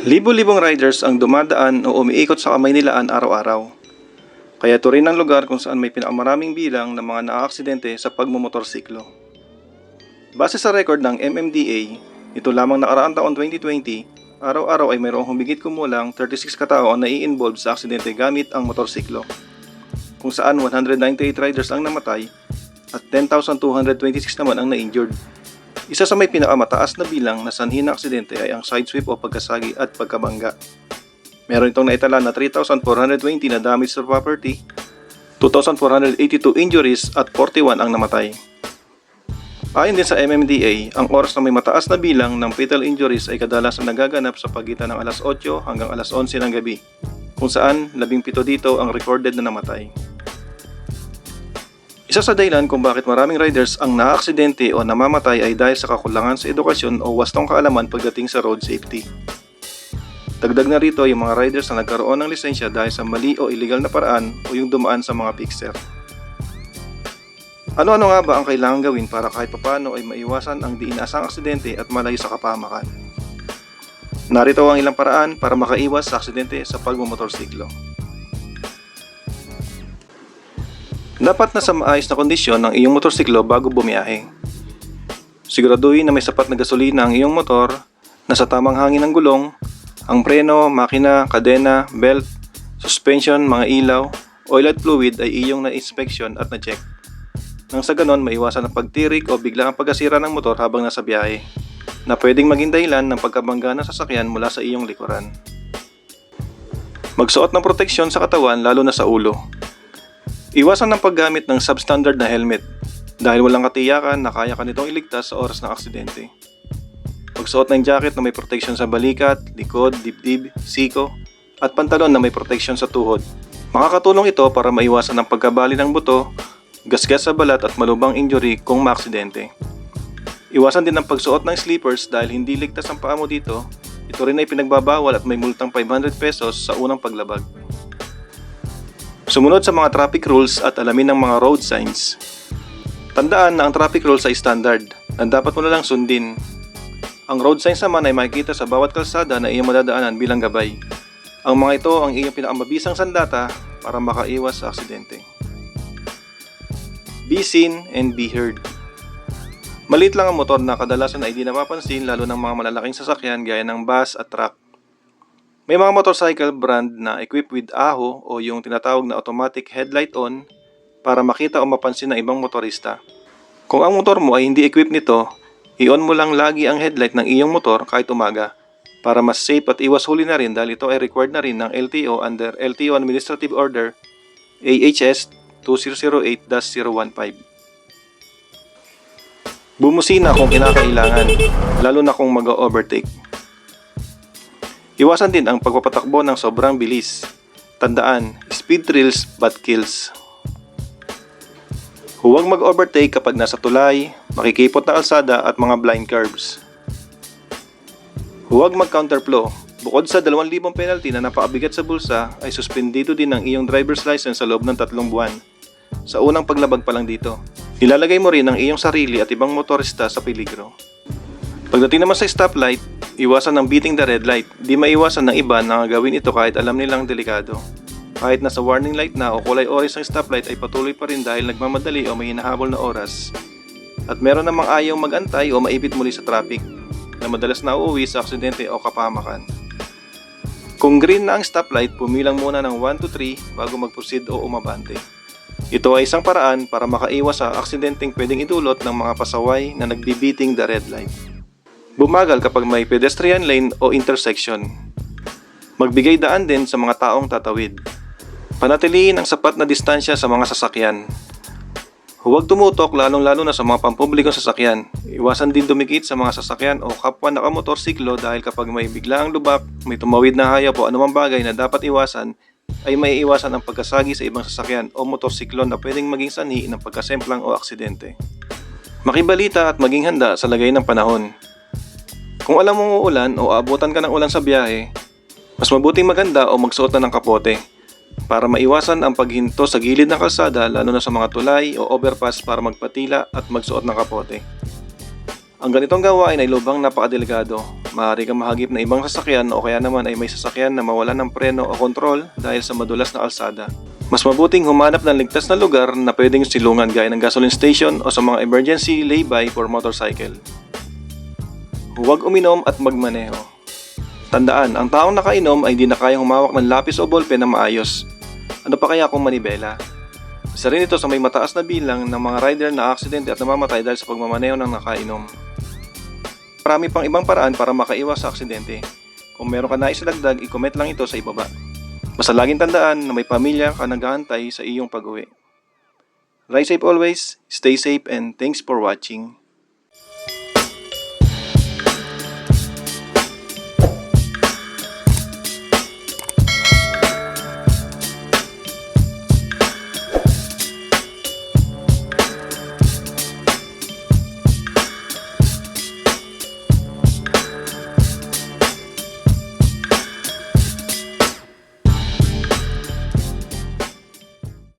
Libo-libong riders ang dumadaan o umiikot sa Kamaynilaan araw-araw. Kaya ito rin ang lugar kung saan may pinakamaraming bilang ng mga naaaksidente sa pagmumotorsiklo. Base sa record ng MMDA, ito lamang nakaraang taon 2020, araw-araw ay mayroong humigit kumulang 36 katao ang nai-involve sa aksidente gamit ang motorsiklo. Kung saan 198 riders ang namatay at 10,226 naman ang na-injured. Isa sa may pinakamataas na bilang na sanhi ng aksidente ay ang side sweep o pagkasagi at pagkabangga. Meron itong naitala na 3,420 na damage to property, 2,482 injuries at 41 ang namatay. Ayon din sa MMDA, ang oras na may mataas na bilang ng fatal injuries ay kadalasan nagaganap sa pagitan ng alas 8 hanggang alas 11 ng gabi, kung saan 17 dito ang recorded na namatay. Isa sa dahilan kung bakit maraming riders ang naaaksidente o namamatay ay dahil sa kakulangan sa edukasyon o wastong kaalaman pagdating sa road safety. Dagdag na rito yung mga riders na nagkaroon ng lisensya dahil sa mali o illegal na paraan o yung dumaan sa mga fixer. Ano-ano nga ba ang kailangan gawin para kahit papano ay maiwasan ang di inaasang aksidente at malayo sa kapamakan? Narito ang ilang paraan para makaiwas sa aksidente sa pagmumotorsiklo. Dapat nasa maayos na kondisyon ng iyong motorsiklo bago bumiyahe. Siguraduhin na may sapat na gasolina ang iyong motor, nasa tamang hangin ng gulong, ang preno, makina, kadena, belt, suspension, mga ilaw, oil at fluid ay iyong na-inspection at na-check. Nang sa ganon, maiwasan ang pagtirik o biglang ang pagkasira ng motor habang nasa biyahe, na pwedeng maging dahilan ng pagkabangga ng sasakyan mula sa iyong likuran. Magsuot ng proteksyon sa katawan lalo na sa ulo. Iwasan ng paggamit ng substandard na helmet dahil walang katiyakan na kaya ka nitong iligtas sa oras ng aksidente. Magsuot ng jacket na may protection sa balikat, likod, dibdib, siko, at pantalon na may protection sa tuhod. Makakatulong ito para maiwasan ang pagkabali ng buto, gasgas sa balat at malubang injury kung maaksidente. Iwasan din ang pagsuot ng sleepers dahil hindi ligtas ang paa mo dito. Ito rin ay pinagbabawal at may multang 500 pesos sa unang paglabag. Sumunod sa mga traffic rules at alamin ng mga road signs. Tandaan na ang traffic rules ay standard na dapat mo na lang sundin. Ang road signs naman ay makikita sa bawat kalsada na iyong madadaanan bilang gabay. Ang mga ito ang iyong pinakamabisang sandata para makaiwas sa aksidente. Be seen and be heard. Maliit lang ang motor na kadalasan ay di napapansin lalo ng mga malalaking sasakyan gaya ng bus at truck. May mga motorcycle brand na equipped with AHO o yung tinatawag na automatic headlight on para makita o mapansin ng ibang motorista. Kung ang motor mo ay hindi equipped nito, i-on mo lang lagi ang headlight ng iyong motor kahit umaga para mas safe at iwas huli na rin dahil ito ay required na rin ng LTO under LTO Administrative Order AHS 2008-015. Bumusina kung kinakailangan, lalo na kung mag-overtake. Iwasan din ang pagpapatakbo ng sobrang bilis. Tandaan, speed thrills but kills. Huwag mag-overtake kapag nasa tulay, makikipot na kalsada at mga blind curves. Huwag mag-counterflow. Bukod sa 2,000 penalty na napakabigat sa bulsa, ay suspendido din ang iyong driver's license sa loob ng tatlong buwan. Sa unang paglabag pa lang dito. Ilalagay mo rin ang iyong sarili at ibang motorista sa peligro. Pagdating naman sa stoplight, iwasan ng beating the red light. Di maiwasan ng iba na gawin ito kahit alam nilang delikado. Kahit nasa warning light na o kulay orange ang stoplight ay patuloy pa rin dahil nagmamadali o may hinahabol na oras. At meron namang ayaw magantay o maipit muli sa traffic na madalas na uuwi sa aksidente o kapamakan. Kung green na ang stoplight, pumilang muna ng 1 to 3 bago mag-proceed o umabante. Ito ay isang paraan para makaiwas sa aksidenteng pwedeng idulot ng mga pasaway na nagbibiting the red light. Bumagal kapag may pedestrian lane o intersection. Magbigay daan din sa mga taong tatawid. Panatiliin ang sapat na distansya sa mga sasakyan. Huwag tumutok lalong-lalo na sa mga pampublikong sasakyan. Iwasan din dumikit sa mga sasakyan o kapwa nakamotorsiklo dahil kapag may biglaang lubak, may tumawid na hayop o anumang bagay na dapat iwasan, ay may iwasan ang pagkasagi sa ibang sasakyan o motorsiklo na pwedeng maging sanhi ng pagkasemplang o aksidente. Makibalita at maging handa sa lagay ng panahon. Kung alam mong uulan o aabutan ka ng ulan sa biyahe, mas mabuting maganda o magsuot na ng kapote para maiwasan ang paghinto sa gilid ng kalsada lalo na sa mga tulay o overpass para magpatila at magsuot ng kapote. Ang ganitong gawain ay lubhang napakadelikado Maaari kang mahagip ng ibang sasakyan o kaya naman ay may sasakyan na mawala ng preno o kontrol dahil sa madulas na kalsada. Mas mabuting humanap ng ligtas na lugar na pwedeng silungan gaya ng gasoline station o sa mga emergency lay-by for motorcycle. Huwag uminom at magmaneho. Tandaan, ang taong nakainom ay hindi na kayang humawak ng lapis o ballpen na maayos. Ano pa kaya kung manibela? Isa rin ito sa may mataas na bilang ng mga rider na aksidente at namamatay dahil sa pagmamaneho ng nakainom. Marami pang ibang paraan para makaiwas sa aksidente. Kung meron ka na isalagdag, i-comment lang ito sa ibaba. Basta laging tandaan na may pamilya ka nag-aantay sa iyong pag-uwi. Ride safe always, stay safe, and thanks for watching.